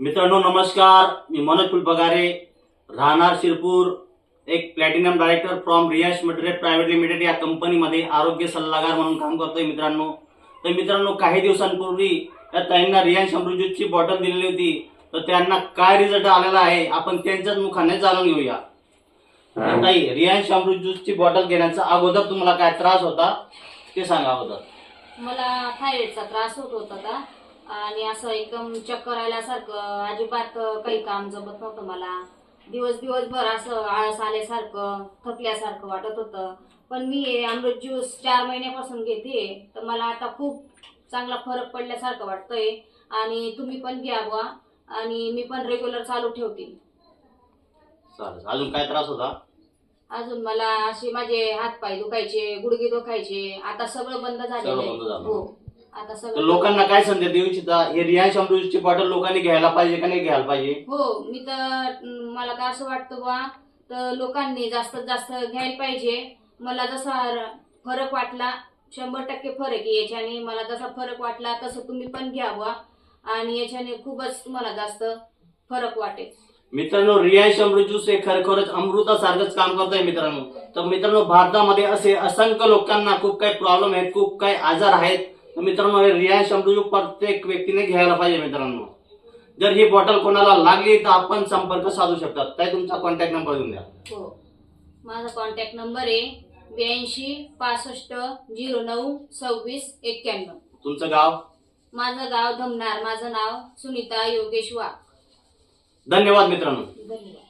मित्रांनो नमस्कार. मी मनोज फुलपगारे राहणार शिरपूर एक प्लॅटिनम डायरेक्टर फ्रॉम रियाश मटेरियल प्रायव्हेट लिमिटेड या कंपनीमध्ये आरोग्य सल्लागार म्हणून काम करतोय मित्रांनो. तर मित्रांनो काही दिवसांपूर्वी या ताईंना रियाश अमृतची बॉटल दिलेली होती. तर त्यांना काय रिझल्ट आलेला आहे आपण त्यांच्याच मुखाने जाणून घेऊया. ताई रियाश अमृत ज्यूसची बॉटल घेण्याचा अगोदर तुम्हाला काय त्रास होता ते सांगा अगोदर. मला थायरॉइडचा त्रास होत होता. का आणि असं एकदम चक्कर आल्यासारखं अजिबात काही काम जमत नव्हतं मला. दिवस दिवसभर असं आळस आल्यासारखं थकल्यासारखं वाटत होतं. पण मी अमृत ज्यूस चार महिन्यापासून घेते तर मला आता खूप चांगला फरक पडल्यासारखं वाटतंय. आणि तुम्ही पण घ्या बुवा. आणि मी पण रेग्युलर चालू ठेवते. चालेल. अजून काय त्रास होता? अजून मला असे माझे हात पाय दुखायचे गुडघे दुखायचे. आता सगळं बंद झालेलं आहे. बंद झालं. हो. आता तर सगळं लोकांना काय संदेश देऊ इच्छिता? हे रियाश अमृतची बॉटल लोकांनी घ्यायला पाहिजे का नाही घ्यायला पाहिजे? हो मी तर मला काय असं वाटतं बा तर लोकांनी जास्तीत जास्त घ्यायला पाहिजे. मला जसा र- फरक वाटला शंभर टक्के फरक आहे याच्याने. मला जसा फरक वाटला तसं तुम्ही पण घ्या बा आणि याच्याने खूपच तुम्हाला जास्त फरक वाटेल. मित्रांनो रियाश अमृत ज्यूस हे खरोखरच अमृतासारखंच काम करत आहे मित्रांनो. तर मित्रांनो भारतामध्ये असे असंख्य लोकांना खूप काही प्रॉब्लेम आहेत खूप काही आजार आहेत. मित्रांनो हे अमृत ज्यूस प्रत्येक व्यक्तीने घ्यायला पाहिजे मित्रांनो. जर ही बॉटल कोणाला लागली तर आपण संपर्क साधू शकतात. काय तुमचा कॉन्टॅक्ट नंबर देऊन द्या. हो. माझा कॉन्टॅक्ट नंबर आहे ब्याऐंशी पासष्ट झिरो नऊ सव्वीस एक्क्याण्णव. तुमचं गाव? माझं गाव धमनार. माझं नाव सुनीता योगेश वाघ. धन्यवाद मित्रांनो. धन्यवाद.